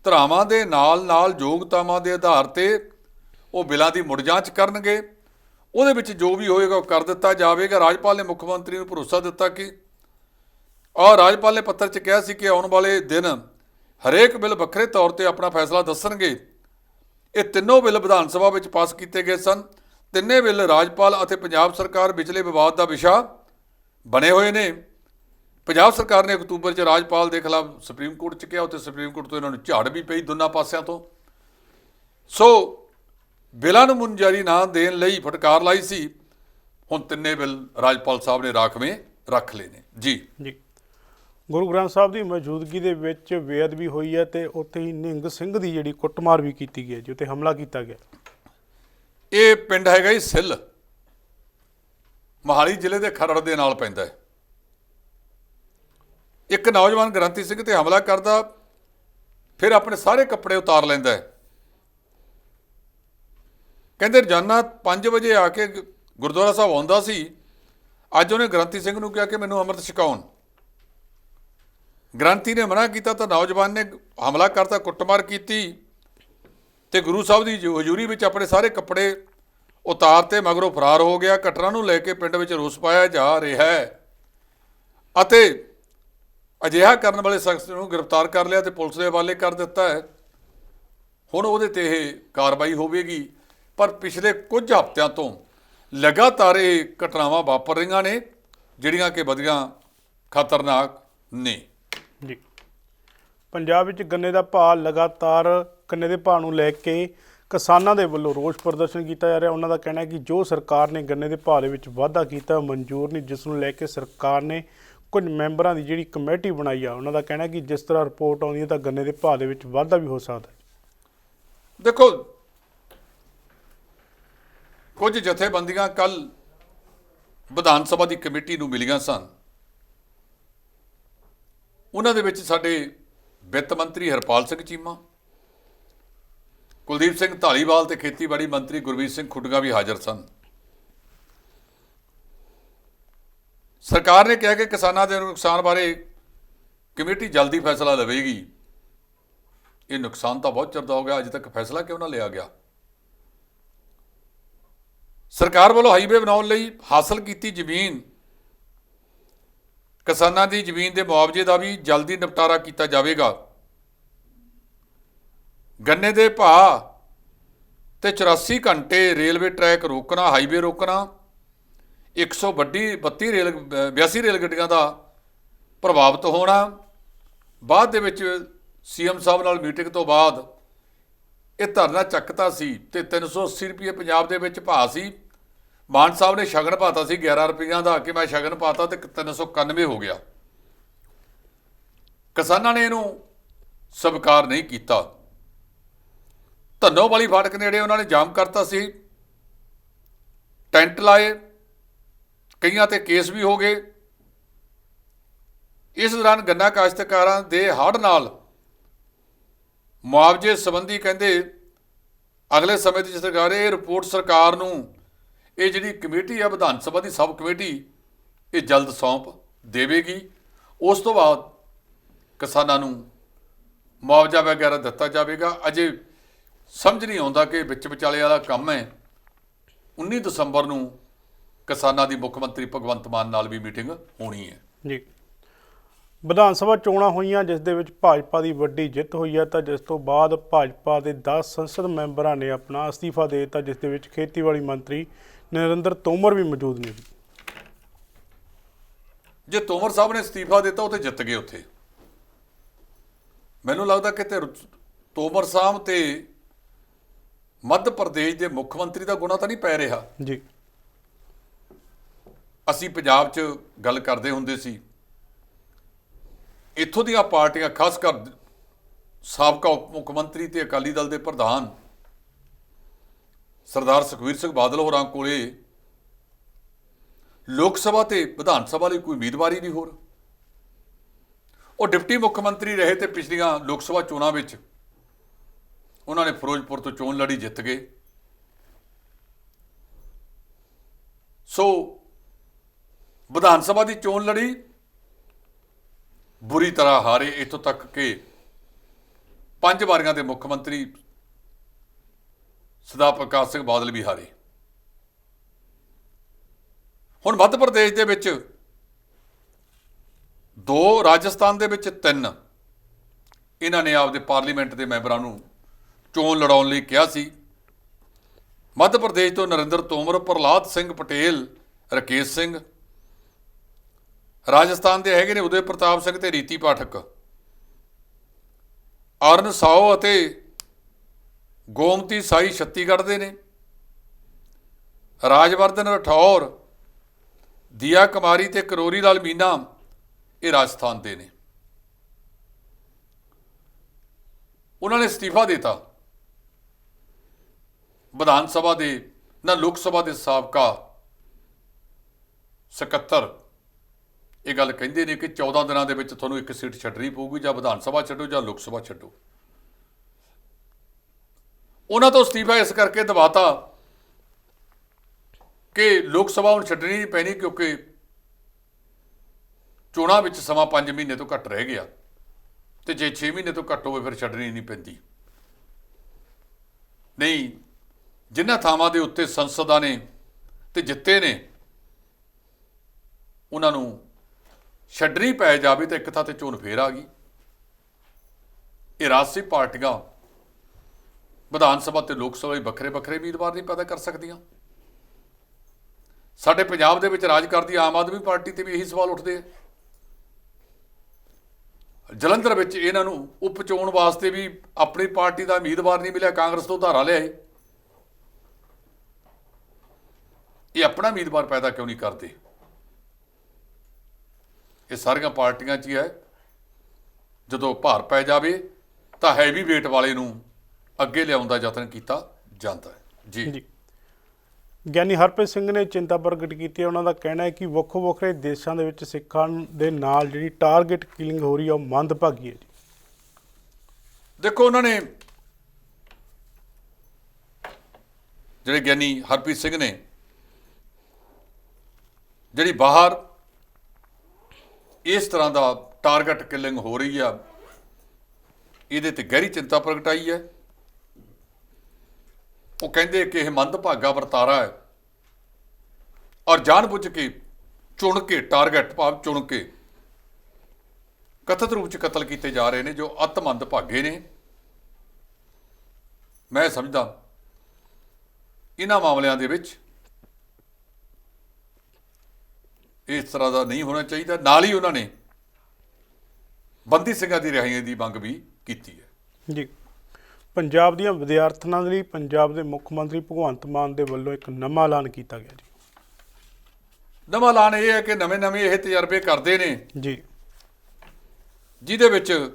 ਧਰਾਵਾਂ ਦੇ ਨਾਲ-ਨਾਲ ਯੋਗਤਾਵਾਂ ਦੇ ਆਧਾਰ ਤੇ ਉਹ ਬਿੱਲਾਂ ਦੀ ਮੁੜ ਜਾਂਚ ਕਰਨਗੇ। ਉਹਦੇ ਵਿੱਚ ਜੋ ਵੀ ਹੋਏਗਾ ਉਹ ਕਰ ਦਿੱਤਾ ਜਾਵੇਗਾ। ਰਾਜਪਾਲ ਨੇ ਮੁੱਖ ਮੰਤਰੀ ਨੂੰ ਭਰੋਸਾ ਦਿੱਤਾ ਕਿ ਔਰ ਰਾਜਪਾਲ ਨੇ ਪੱਤਰ 'ਚ ਕਿਹਾ ਸੀ ਕਿ ਆਉਣ ਵਾਲੇ ਦਿਨ ਹਰੇਕ ਬਿੱਲ ਵੱਖਰੇ ਤੌਰ ਤੇ ਆਪਣਾ ਫੈਸਲਾ ਦੱਸਣਗੇ। ਇਹ ਤਿੰਨੋਂ ਬਿੱਲ ਵਿਧਾਨ ਸਭਾ ਵਿੱਚ ਪਾਸ ਕੀਤੇ ਗਏ ਸਨ। ਤਿੰਨੇ ਬਿੱਲ ਰਾਜਪਾਲ ਅਤੇ ਪੰਜਾਬ ਸਰਕਾਰ ਵਿਚਲੇ ਵਿਵਾਦ ਦਾ ਵਿਸ਼ਾ ਬਣੇ ਹੋਏ ਨੇ। ਪੰਜਾਬ ਸਰਕਾਰ ਨੇ ਅਕਤੂਬਰ 'ਚ ਰਾਜਪਾਲ ਦੇ ਖਿਲਾਫ ਸੁਪਰੀਮ ਕੋਰਟ 'ਚ ਕਿਹਾ, ਉੱਥੇ ਸੁਪਰੀਮ ਕੋਰਟ ਤੋਂ ਇਹਨਾਂ ਨੂੰ ਝਾੜ ਵੀ ਪਈ ਦੋਨਾਂ ਪਾਸਿਆਂ ਤੋਂ। ਸੋ ਬਿੱਲਾਂ ਨੂੰ ਮੁਨਜਾਰੀ ਨਾ ਦੇਣ ਲਈ ਫਟਕਾਰ ਲਾਈ ਸੀ। ਹੁਣ ਤਿੰਨੇ ਬਿੱਲ ਰਾਜਪਾਲ ਸਾਹਿਬ ਨੇ ਰਾਖਵੇਂ ਰੱਖ ਲਏ ਨੇ। ਜੀ। ਜੀ। ਗੁਰੂ ਗ੍ਰੰਥ ਸਾਹਿਬ ਦੀ ਮੌਜੂਦਗੀ ਦੇ ਵਿੱਚ ਬੇਅਦਬੀ ਹੋਈ ਹੈ ਤੇ ਉੱਥੇ ਹੀ ਨਿਹੰਗ ਸਿੰਘ ਦੀ ਜਿਹੜੀ ਕੁੱਟਮਾਰ ਵੀ ਕੀਤੀ ਗਈ ਹੈ ਜੀ ਹਮਲਾ ਕੀਤਾ ਗਿਆ। ਇਹ ਪਿੰਡ ਹੈਗਾ ਜੀ ਸਿੱਲ। ਮੋਹਾਲੀ ਜ਼ਿਲ੍ਹੇ ਦੇ ਖਰੜ ਦੇ ਨਾਲ ਪੈਂਦਾ ਹੈ। ਇੱਕ ਨੌਜਵਾਨ ਗ੍ਰੰਥੀ ਸਿੰਘ ਤੇ ਹਮਲਾ ਕਰਦਾ, ਫਿਰ ਆਪਣੇ ਸਾਰੇ ਕੱਪੜੇ ਉਤਾਰ ਲੈਂਦਾ ਹੈ। ਕਹਿੰਦੇ, ਰੋਜ਼ਾਨਾ 5 ਵਜੇ ਆ ਕੇ ਗੁਰਦੁਆਰਾ ਸਾਹਿਬ ਆਉਂਦਾ ਸੀ। ਅੱਜ ਉਹਨੇ ਗ੍ਰੰਥੀ ਸਿੰਘ ਨੂੰ ਕਿਹਾ ਕਿ ਮੈਨੂੰ ਅੰਮ੍ਰਿਤ ਛਕਾਉਣ। ਗ੍ਰੰਥੀ ਨੇ ਮਨਾ ਕੀਤਾ ਤਾਂ ਨੌਜਵਾਨ ਨੇ ਹਮਲਾ ਕਰਤਾ, ਕੁੱਟਮਾਰ ਕੀਤੀ ਤੇ ਗੁਰੂ ਸਾਹਿਬ ਦੀ ਹਜ਼ੂਰੀ ਵਿੱਚ ਆਪਣੇ ਸਾਰੇ ਕੱਪੜੇ ਉਤਾਰ ਤੇ ਮਗਰੋਂ ਫਰਾਰ ਹੋ ਗਿਆ। ਘਟਨਾ ਨੂੰ ਲੈ ਕੇ ਪਿੰਡ ਵਿੱਚ ਰੋਸ ਪਾਇਆ ਜਾ ਰਿਹਾ ਹੈ। ਅਤੇ ਅਜਿਹਾ ਕਰਨ ਵਾਲੇ ਸ਼ਖਸ ਨੂੰ ਗ੍ਰਿਫਤਾਰ ਕਰ ਲਿਆ ਤੇ ਪੁਲਿਸ ਦੇ ਹਵਾਲੇ ਕਰ ਦਿੱਤਾ ਹੈ। ਹੁਣ ਉਹਦੇ ਤੇ ਇਹ ਕਾਰਵਾਈ ਹੋਵੇਗੀ। ਪਰ ਪਿਛਲੇ ਕੁਝ ਹਫ਼ਤਿਆਂ ਤੋਂ ਲਗਾਤਾਰ ਇਹ ਘਟਨਾਵਾਂ ਵਾਪਰ ਰਹੀਆਂ ਨੇ, ਜਿਹੜੀਆਂ ਕਿ ਵਧੀਆਂ ਖਤਰਨਾਕ ਨੇ। ਜੀ। ਪੰਜਾਬ ਵਿੱਚ ਗੰਨੇ ਦਾ ਭਾਅ ਲਗਾਤਾਰ ਗੰਨੇ ਦੇ ਭਾਅ ਨੂੰ ਲੈ ਕੇ ਕਿਸਾਨਾਂ ਦੇ ਵੱਲੋਂ ਰੋਸ ਪ੍ਰਦਰਸ਼ਨ ਕੀਤਾ ਜਾ ਰਿਹਾ। ਉਹਨਾਂ ਦਾ ਕਹਿਣਾ ਹੈ ਕਿ ਜੋ ਸਰਕਾਰ ਨੇ ਗੰਨੇ ਦੇ ਭਾਅ ਦੇ ਵਿੱਚ ਵਾਧਾ ਕੀਤਾ ਮਨਜ਼ੂਰ ਨਹੀਂ। ਜਿਸ ਨੂੰ ਲੈ ਕੇ ਸਰਕਾਰ ਨੇ ਕੁਝ ਮੈਂਬਰਾਂ ਦੀ ਜਿਹੜੀ ਕਮੇਟੀ ਬਣਾਈ ਆ, ਉਹਨਾਂ ਦਾ ਕਹਿਣਾ ਹੈ ਕਿ ਜਿਸ ਤਰ੍ਹਾਂ ਰਿਪੋਰਟ ਆਉਂਦੀ ਹੈ, ਤਾਂ ਗੰਨੇ ਦੇ ਭਾਅ ਦੇ ਵਿੱਚ ਵਾਧਾ ਵੀ ਹੋ ਸਕਦਾ ਹੈ। ਦੇਖੋ, ਕੁਝ ਜਥੇਬੰਦੀਆਂ ਕੱਲ ਵਿਧਾਨ ਸਭਾ ਦੀ ਕਮੇਟੀ ਨੂੰ ਮਿਲੀਆਂ ਸਨ। ਉਹਨਾਂ ਦੇ ਵਿੱਚ ਸਾਡੇ ਵਿੱਤ ਮੰਤਰੀ ਹਰਪਾਲ ਸਿੰਘ ਚੀਮਾ, ਕੁਲਦੀਪ ਸਿੰਘ ਢਾਲੀਵਾਲ ਤੇ ਖੇਤੀਬਾੜੀ ਮੰਤਰੀ ਗੁਰਵੀਰ ਸਿੰਘ ਖੁੱਡਗਾ ਵੀ ਹਾਜ਼ਰ ਸਨ। ਸਰਕਾਰ ਨੇ ਕਿਹਾ ਕਿ ਕਿਸਾਨਾਂ ਦੇ ਨੁਕਸਾਨ ਬਾਰੇ ਕਮੇਟੀ ਜਲਦੀ ਫੈਸਲਾ ਲਵੇਗੀ। ਇਹ ਨੁਕਸਾਨ ਤਾਂ ਬਹੁਤ ਚਿਰ ਦਾ ਹੋ ਗਿਆ, ਅਜੇ ਤੱਕ ਫੈਸਲਾ ਕਿਉਂ ਨਾ ਲਿਆ ਗਿਆ? ਸਰਕਾਰ ਵੱਲੋਂ ਹਾਈਵੇ ਬਣਾਉਣ ਲਈ ਹਾਸਲ ਕੀਤੀ ਜ਼ਮੀਨ ਕਿਸਾਨਾਂ ਦੀ ਜ਼ਮੀਨ ਦੇ ਮੁਆਵਜ਼ੇ ਦਾ ਵੀ ਜਲਦੀ ਨਿਪਟਾਰਾ ਕੀਤਾ ਜਾਵੇਗਾ। ਗੰਨੇ ਦੇ ਭਾਅ ਤੇ 84 ਘੰਟੇ ਰੇਲਵੇ ਟਰੈਕ ਰੋਕਣਾ, ਹਾਈਵੇ ਰੋਕਣਾ 100 ਵੱਡੀ 32 ਰੇਲ 82 ਰੇਲ ਗੱਡੀਆਂ ਦਾ ਪ੍ਰਭਾਵਿਤ ਹੋਣਾ, ਬਾਅਦ ਦੇ ਵਿੱਚ ਸੀਐਮ ਸਾਹਿਬ ਨਾਲ ਮੀਟਿੰਗ ਤੋਂ ਬਾਅਦ ਇਹ ਧਰਨਾ ਚੱਕਤਾ ਸੀ ਤੇ 380 ਰੁਪਏ ਪੰਜਾਬ ਦੇ ਵਿੱਚ ਭਾਅ ਸੀ। ਮਾਨ ਸਾਹਿਬ ਨੇ ਸ਼ਗਨ ਪਾਤਾ ਸੀ 11 ਰੁਪਈਆਂ ਦਾ, ਕਿ ਮੈਂ ਸ਼ਗਨ ਪਾਤਾ ਤੇ 391 ਹੋ ਗਿਆ। ਕਿਸਾਨਾਂ ਨੇ ਇਹਨੂੰ ਸਵੀਕਾਰ ਨਹੀਂ ਕੀਤਾ। ਧੰਨੋ ਵਾਲੀ ਫਾਟਕ ਨੇੜੇ ਉਹਨਾਂ ਨੇ ਜਾਮ ਕਰਤਾ ਸੀ। ਟੈਂਟ ਲਾਏ, ਕਈਆਂ ਤੇ ਕੇਸ ਵੀ ਹੋ ਗਏ। ਇਸ ਦੌਰਾਨ ਗੰਨਾ ਕਾਸ਼ਤਕਾਰਾਂ ਦੇ ਹੜ੍ਹ ਨਾਲ ਮੁਆਵਜ਼ੇ ਸੰਬੰਧੀ ਕਹਿੰਦੇ, ਅਗਲੇ ਸਮੇਂ ਦੀ ਸਰਕਾਰ ਇਹ ਰਿਪੋਰਟ ਸਰਕਾਰ ਨੂੰ ਇਹ ਜਿਹੜੀ ਕਮੇਟੀ ਆ, ਵਿਧਾਨ ਸਭਾ ਦੀ ਸਬ ਕਮੇਟੀ, ਇਹ ਜਲਦ ਸੌਂਪ ਦੇਵੇਗੀ। ਉਸ ਤੋਂ ਬਾਅਦ ਕਿਸਾਨਾਂ ਨੂੰ ਮੁਆਵਜ਼ਾ ਵਗੈਰਾ ਦਿੱਤਾ ਜਾਵੇਗਾ। ਅਜੇ ਸਮਝ ਨਹੀਂ ਆਉਂਦਾ ਕਿ ਵਿੱਚ ਵਿਚਾਲੇ ਵਾਲਾ ਕੰਮ ਹੈ। 19 ਦਸੰਬਰ ਨੂੰ ਕਿਸਾਨਾਂ ਦੀ ਮੁੱਖ ਮੰਤਰੀ ਭਗਵੰਤ ਮਾਨ ਨਾਲ ਵੀ ਮੀਟਿੰਗ ਹੋਣੀ ਹੈ। ਜੀ। ਵਿਧਾਨ ਸਭਾ ਚੋਣਾਂ ਹੋਈਆਂ, ਜਿਸ ਦੇ ਵਿੱਚ ਭਾਜਪਾ ਦੀ ਵੱਡੀ ਜਿੱਤ ਹੋਈ ਹੈ, ਤਾਂ ਜਿਸ ਤੋਂ ਬਾਅਦ ਭਾਜਪਾ ਦੇ 10 ਸੰਸਦ ਮੈਂਬਰਾਂ ਨੇ ਆਪਣਾ ਅਸਤੀਫਾ ਦੇ ਦਿੱਤਾ, ਜਿਸ ਦੇ ਵਿੱਚ ਖੇਤੀਬਾੜੀ ਮੰਤਰੀ ਨਰਿੰਦਰ ਤੋਮਰ ਵੀ ਮੌਜੂਦ ਨੇ। ਜੇ ਤੋਮਰ ਸਾਹਿਬ ਨੇ ਅਸਤੀਫਾ ਦਿੱਤਾ ਉਹ ਤੇ ਜਿੱਤ ਗਏ ਉੱਥੇ। ਮੈਨੂੰ ਲੱਗਦਾ ਕਿ ਤੇ ਤੋਮਰ ਸਾਹਿਬ ਤੇ ਮੱਧ ਪ੍ਰਦੇਸ਼ ਦੇ ਮੁੱਖ ਮੰਤਰੀ ਦਾ ਗੁਣਾ ਤਾਂ ਨਹੀਂ ਪੈ ਰਿਹਾ। ਜੀ। ਅਸੀਂ ਪੰਜਾਬ 'ਚ ਗੱਲ ਕਰਦੇ ਹੁੰਦੇ ਸੀ। ਇੱਥੋਂ ਦੀਆਂ ਪਾਰਟੀਆਂ ਖਾਸ ਕਰ ਸਾਬਕਾ ਉਪ ਮੁੱਖ ਮੰਤਰੀ ਤੇ ਅਕਾਲੀ ਦਲ ਦੇ ਪ੍ਰਧਾਨ ਸਰਦਾਰ ਸੁਖਵੀਰ ਸਿੰਘ ਬਾਦਲ ਹੋਰਾਂ ਕੋਲੇ ਲੋਕ ਸਭਾ ਤੇ ਵਿਧਾਨ ਸਭਾ ਲਈ ਕੋਈ ਉਮੀਦਵਾਰੀ ਨਹੀਂ ਹੋਰ। ਉਹ ਡਿਪਟੀ ਮੁੱਖ ਮੰਤਰੀ ਰਹੇ ਤੇ ਪਿਛਲੀਆਂ ਲੋਕ ਸਭਾ ਚੋਣਾਂ ਵਿੱਚ ਉਹਨਾਂ ਨੇ ਫਿਰੋਜ਼ਪੁਰ ਤੋਂ ਚੋਣ ਲੜੀ ਜਿੱਤ ਗਏ। ਸੋ ਵਿਧਾਨ ਸਭਾ ਦੀ ਚੋਣ ਲੜੀ ਬੁਰੀ ਤਰ੍ਹਾਂ ਹਾਰੇ ਇੱਥੋਂ ਤੱਕ ਕਿ ਪੰਜ ਵਾਰੀਆਂ ਦੇ ਮੁੱਖ ਮੰਤਰੀ ਸਰਦਾਰ ਪ੍ਰਕਾਸ਼ ਸਿੰਘ ਬਾਦਲ ਵੀ ਹਾਰੇ ਹੁਣ ਮੱਧ ਪ੍ਰਦੇਸ਼ ਦੇ ਵਿੱਚ ਦੋ, ਰਾਜਸਥਾਨ ਦੇ ਵਿੱਚ ਤਿੰਨ। ਇਹਨਾਂ ਨੇ ਆਪਦੇ ਪਾਰਲੀਮੈਂਟ ਦੇ ਮੈਂਬਰਾਂ ਨੂੰ ਚੋਣ ਲੜਾਉਣ ਲਈ ਕਿਹਾ ਸੀ। ਮੱਧ ਪ੍ਰਦੇਸ਼ ਤੋਂ ਨਰਿੰਦਰ ਤੋਮਰ ਪ੍ਰਲਾਦ ਸਿੰਘ ਪਟੇਲ, ਰਕੇਸ਼ ਸਿੰਘ। ਰਾਜਸਥਾਨ ਦੇ ਹੈਗੇ ਨੇ ਉਦੈ ਪ੍ਰਤਾਪ ਸਿੰਘ ਤੇ ਰੀਤੀ ਪਾਠਕ। ਅਰਨ ਸਾਓ ਅਤੇ ਗੋਮਤੀ ਸਾਈ ਛੱਤੀਗੜ੍ਹ ਦੇ ਨੇ। ਰਾਜਵਰਧਨ ਰਠੌਰ, ਦੀਆ ਕੁਮਾਰੀ ਤੇ ਕਰੋਰੀ ਲਾਲ ਮੀਨਾ ਇਹ ਰਾਜਸਥਾਨ ਦੇ ਨੇ। ਉਹਨਾਂ ਨੇ ਅਸਤੀਫਾ ਦਿੱਤਾ। ਵਿਧਾਨ ਸਭਾ ਦੇ ਨਾ ਲੋਕ ਸਭਾ ਦੇ ਸਾਬਕਾ ਸਕੱਤਰ ਇਹ ਗੱਲ ਕਹਿੰਦੇ ਨੇ ਕਿ 14 ਦਿਨਾਂ ਦੇ ਵਿੱਚ ਤੁਹਾਨੂੰ ਇੱਕ ਸੀਟ ਛੱਡਣੀ ਪਊਗੀ ਜਾਂ ਵਿਧਾਨ ਸਭਾ ਛੱਡੋ ਜਾਂ ਲੋਕ ਸਭਾ ਛੱਡੋ। ਉਹਨਾਂ ਤੋਂ ਅਸਤੀਫਾ ਇਸ ਕਰਕੇ ਦਬਾਤਾ ਕਿ ਲੋਕ ਸਭਾ ਹੁਣ ਛੱਡਣੀ ਪੈਣੀ ਕਿਉਂਕਿ ਚੋਣਾਂ ਵਿੱਚ ਸਮਾਂ 5 ਮਹੀਨੇ ਤੋਂ ਘੱਟ ਰਹਿ ਗਿਆ ਤੇ ਜੇ 6 ਮਹੀਨੇ ਤੋਂ ਘੱਟ ਹੋਵੇ ਫਿਰ ਛੱਡਣੀ ਨਹੀਂ ਪੈਂਦੀ। ਨਹੀਂ ਜਿਨ੍ਹਾਂ ਥਾਵਾਂ ਦੇ ਉੱਤੇ ਸੰਸਦਾਂ ਨੇ ਤੇ ਜਿੱਤੇ ਨੇ, ਉਹਨਾਂ ਨੂੰ ਛੱਡਣੀ ਪੈ ਜਾਵੇ ਤਾਂ ਇੱਕ ਥਾਂ ਤੇ ਚੋਣ ਫੇਰ ਆ ਗਈ। ਇਹ ਰਾਜਸੀ ਪਾਰਟੀਆਂ ਵਿਧਾਨ ਸਭਾ ਤੇ ਲੋਕ ਸਭਾ ਵੀ ਵੱਖਰੇ ਵੱਖਰੇ ਉਮੀਦਵਾਰ ਨਹੀਂ ਪੈਦਾ ਕਰ ਸਕਦੀਆਂ। ਸਾਡੇ ਪੰਜਾਬ ਦੇ ਵਿੱਚ ਰਾਜ ਕਰਦੀ ਆਮ ਆਦਮੀ ਪਾਰਟੀ ਤੇ ਵੀ ਇਹੀ ਸਵਾਲ ਉੱਠਦੇ ਆ। ਜਲੰਧਰ ਵਿੱਚ ਇਹਨਾਂ ਨੂੰ ਉਪ ਚੋਣ ਵਾਸਤੇ ਵੀ ਆਪਣੀ ਪਾਰਟੀ ਦਾ ਉਮੀਦਵਾਰ ਨਹੀਂ ਮਿਲਿਆ, ਕਾਂਗਰਸ ਤੋਂ ਧਾਰਾ ਲਿਆਏ ਇਹ ਆਪਣਾ ਉਮੀਦਵਾਰ ਪੈਦਾ ਕਿਉਂ ਨਹੀਂ ਕਰਦੇ? ਇਹ ਸਾਰੀਆਂ ਪਾਰਟੀਆਂ 'ਚ ਹੀ ਹੈ। ਜਦੋਂ ਭਾਰ ਪੈ ਜਾਵੇ ਤਾਂ ਹੈਵੀ weight ਵਾਲੇ ਨੂੰ ਅੱਗੇ ਲਿਆਉਣ ਦਾ ਯਤਨ ਕੀਤਾ ਜਾਂਦਾ ਹੈ। ਜੀ। ਜੀ। ਗਿਆਨੀ ਹਰਪ੍ਰੀਤ ਸਿੰਘ ਨੇ ਚਿੰਤਾ ਪ੍ਰਗਟ ਕੀਤੀ ਹੈ। ਉਹਨਾਂ ਦਾ ਕਹਿਣਾ ਹੈ ਕਿ ਵੱਖੋ ਵੱਖਰੇ ਦੇਸ਼ਾਂ ਦੇ ਵਿੱਚ ਸਿੱਖਾਂ ਦੇ ਨਾਲ ਜਿਹੜੀ ਟਾਰਗੇਟ ਕਿਲਿੰਗ ਹੋ ਰਹੀ ਹੈ ਉਹ ਮੰਦਭਾਗੀ ਹੈ ਜੀ। ਦੇਖੋ ਉਹਨਾਂ ਨੇ ਜਿਹੜੇ ਗਿਆਨੀ ਹਰਪ੍ਰੀਤ ਸਿੰਘ ਨੇ ਜਿਹੜੀ ਬਾਹਰ ਇਸ ਤਰ੍ਹਾਂ ਦਾ ਟਾਰਗੇਟ ਕਿਲਿੰਗ ਹੋ ਰਹੀ ਆ ਇਹਦੇ ਤੇ ਗਹਿਰੀ ਚਿੰਤਾ ਪ੍ਰਗਟਾਈ ਹੈ। ਉਹ ਕਹਿੰਦੇ ਕਿ ਇਹ ਮੰਦਭਾਗਾ ਵਰਤਾਰਾ ਹੈ। ਔਰ ਜਾਣਬੁੱਝ ਕੇ, ਚੁਣ ਕੇ ਟਾਰਗੇਟ ਭਾਵ ਚੁਣ ਕੇ ਕਥਿਤ ਰੂਪ ਚ ਕਤਲ ਕੀਤੇ ਜਾ ਰਹੇ ਨੇ, ਜੋ ਅਤਮੰਦ ਭਾਗੇ ਨੇ। ਮੈਂ ਸਮਝਦਾ ਇਹਨਾਂ ਮਾਮਲਿਆਂ ਦੇ ਵਿੱਚ ਇਸ ਤਰ੍ਹਾਂ ਦਾ ਨਹੀਂ ਹੋਣਾ ਚਾਹੀਦਾ। ਨਾਲ ਹੀ ਉਹਨਾਂ ਨੇ ਬੰਦੀ ਸਿੰਘਾਂ ਦੀ ਰਿਹਾਈ ਦੀ ਮੰਗ ਵੀ ਕੀਤੀ ਹੈ। ਜੀ। ਪੰਜਾਬ ਦੀਆਂ ਵਿਦਿਆਰਥਣਾਂ ਦੇ ਲਈ ਪੰਜਾਬ ਦੇ ਮੁੱਖ ਮੰਤਰੀ ਭਗਵੰਤ ਮਾਨ ਦੇ ਵੱਲੋਂ ਇੱਕ ਨਵਾਂ ਐਲਾਨ ਕੀਤਾ ਗਿਆ ਜੀ। ਨਵਾਂ ਐਲਾਨ ਇਹ ਹੈ ਕਿ ਨਵੇਂ-ਨਵੇਂ ਇਹ ਤਜਰਬੇ ਕਰਦੇ ਨੇ। ਜੀ। ਜਿਹਦੇ ਵਿੱਚ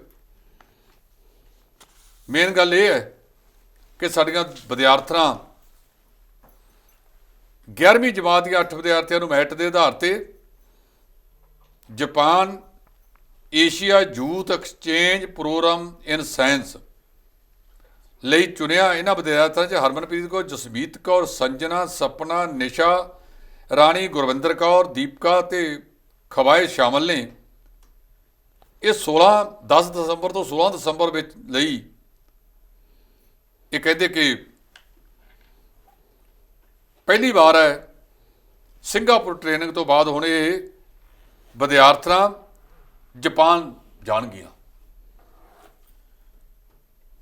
ਮੇਨ ਗੱਲ ਇਹ ਹੈ ਕਿ ਸਾਡੀਆਂ ਵਿਦਿਆਰਥਣਾਂ 11ਵੀਂ ਜਮਾਤ ਦੀਆਂ 8 ਵਿਦਿਆਰਥੀਆਂ ਨੂੰ ਮੈਰਿਟ ਦੇ ਆਧਾਰ ਤੇ Japan Asia youth exchange program in science ਲਈ ਚੁਣਿਆ ਇਹਨਾਂ ਵਿਦਿਆਰਥੀਆਂ 'ਚ ਹਰਮਨਪ੍ਰੀਤ ਕੌਰ, ਜਸਮੀਤ ਕੌਰ, ਸੰਜਨਾ, ਸਪਨਾ, ਨਿਸ਼ਾ, ਰਾਣੀ ਗੁਰਵਿੰਦਰ ਕੌਰ, ਦੀਪਕਾ ਤੇ ਖਵਾਏ ਸ਼ਾਮਲ ਨੇ। ਇਹ 16 10 ਦਸੰਬਰ ਤੋਂ 16 ਦਸੰਬਰ ਵਿੱਚ ਲਈ ਇਹ ਕਹਿੰਦੇ ਕਿ ਪਹਿਲੀ ਵਾਰ ਹੈ, ਸਿੰਗਾਪੁਰ ਟ੍ਰੇਨਿੰਗ ਤੋਂ ਬਾਅਦ ਹੁਣ ਇਹ ਵਿਦਿਆਰਥਣਾਂ ਜਾਪਾਨ ਜਾਣਗੀਆਂ।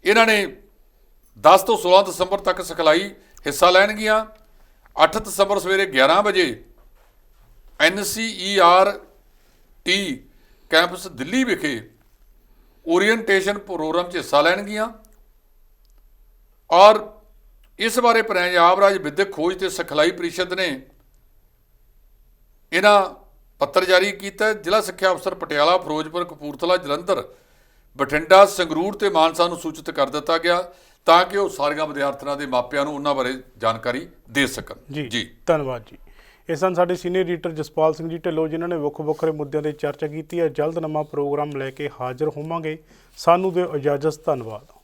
ਇਹਨਾਂ ਨੇ 10 ਤੋਂ 16 ਦਸੰਬਰ ਤੱਕ ਸਿਖਲਾਈ ਹਿੱਸਾ ਲੈਣਗੀਆਂ। 8 ਦਸੰਬਰ ਸਵੇਰੇ 11 ਵਜੇ NCERT ਕੈਂਪਸ ਦਿੱਲੀ ਵਿਖੇ ਓਰੀਐਂਟੇਸ਼ਨ ਪ੍ਰੋਗਰਾਮ 'ਚ ਹਿੱਸਾ ਲੈਣਗੀਆਂ। ਔਰ ਇਸ ਬਾਰੇ ਪੰਜਾਬ ਰਾਜ ਵਿਦਿਅਕ ਖੋਜ ਤੇ ਸਿਖਲਾਈ ਪ੍ਰੀਸ਼ਦ ਨੇ ਇਹਨਾਂ ਪੱਤਰ ਜਾਰੀ ਕੀਤਾ। ਜ਼ਿਲ੍ਹਾ ਸਿੱਖਿਆ ਅਫਸਰ ਪਟਿਆਲਾ, ਫਿਰੋਜ਼ਪੁਰ, ਕਪੂਰਥਲਾ, ਜਲੰਧਰ, ਬਠਿੰਡਾ, ਸੰਗਰੂਰ ਤੇ ਮਾਨਸਾ ਨੂੰ ਸੂਚਿਤ ਕਰ ਦਿੱਤਾ ਗਿਆ। ਤਾਂ ਕਿ ਉਹ ਸਾਰੀਆਂ ਵਿਦਿਆਰਥਣਾਂ ਦੇ ਮਾਪਿਆਂ ਨੂੰ ਉਹਨਾਂ ਬਾਰੇ ਜਾਣਕਾਰੀ ਦੇ ਸਕਣ। ਜੀ ਧੰਨਵਾਦ ਜੀ। ਇਹ ਸਨ ਸਾਡੇ ਸੀਨੀਅਰ ਐਡੀਟਰ ਜਸਪਾਲ ਸਿੰਘ ਜੀ ਢਿੱਲੋਂ ਜਿਨ੍ਹਾਂ ਨੇ ਵੱਖ ਵੱਖਰੇ ਮੁੱਦਿਆਂ ਤੇ ਚਰਚਾ ਕੀਤੀ ਹੈ। ਜਲਦ ਨਵਾਂ ਪ੍ਰੋਗਰਾਮ ਲੈ ਕੇ ਹਾਜ਼ਰ ਹੋਵਾਂਗੇ। ਸਾਨੂੰ ਦਿਓ ਇਜਾਜ਼ਤ। ਧੰਨਵਾਦ।